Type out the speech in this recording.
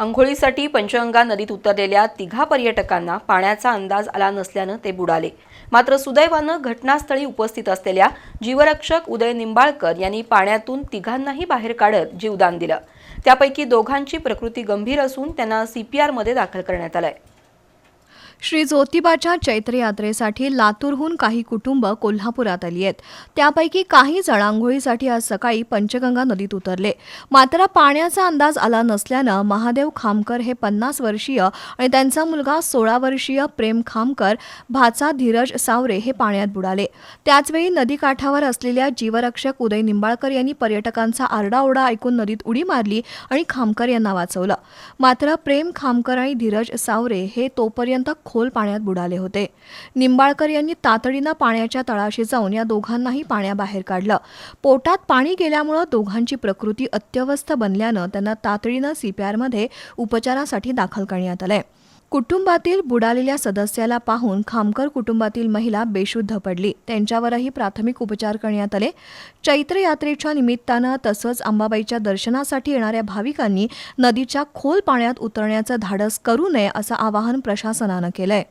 आंघोळीसाठी पंचगंगा नदीत उतरलेल्या तिघा पर्यटकांना पाण्याचा अंदाज आला नसल्यानं ते बुडाले. मात्र सुदैवानं घटनास्थळी उपस्थित असलेल्या जीवरक्षक उदय निंबाळकर यांनी पाण्यातून तिघांनाही बाहेर काढत जीवदान दिलं. त्यापैकी दोघांची प्रकृती गंभीर असून त्यांना सीपीआरमध्ये दाखल करण्यात आलंय. श्री ज्योतिबाच्या चैत्र यात्रेसाठी लातूरहून काही कुटुंब कोल्हापुरात आली आहेत. त्यापैकी काही जण आंघोळीसाठी आज सकाळी पंचगंगा नदीत उतरले. मात्र पाण्याचा अंदाज आला नसल्यानं महादेव खामकर हे पन्नास वर्षीय आणि त्यांचा मुलगा सोळा वर्षीय प्रेम खामकर भाचा धीरज सावरे हे पाण्यात बुडाले. त्याचवेळी नदीकाठावर असलेल्या जीवरक्षक उदय निंबाळकर यांनी पर्यटकांचा आरडाओरडा ऐकून नदीत उडी मारली आणि खामकर यांना वाचवलं. मात्र प्रेम खामकर आणि धीरज सावरे हे तोपर्यंत खोल पाण्यात बुडाले होते. निंबाळकर यांनी तातडीनं पाण्याच्या तळाशी जाऊन या दोघांनाही पाण्याबाहेर काढलं. पोटात पाणी गेल्यामुळं दोघांची प्रकृती अत्यवस्थ बनल्यानं त्यांना तातडीनं सीपीआरमध्ये उपचारासाठी दाखल करण्यात आलंय. कुटुंबातील बुडालेल्या सदस्याला पाहून खामकर कुटुंबातील महिला बेशुद्ध पडली. त्यांच्यावरही प्राथमिक उपचार करण्यात आले. चैत्र यात्रेच्या निमित्तानं तसंच अंबाबाईच्या दर्शनासाठी येणाऱ्या भाविकांनी नदीच्या खोल पाण्यात उतरण्याचं धाडस करू नये असं आवाहन प्रशासनानं केलंय.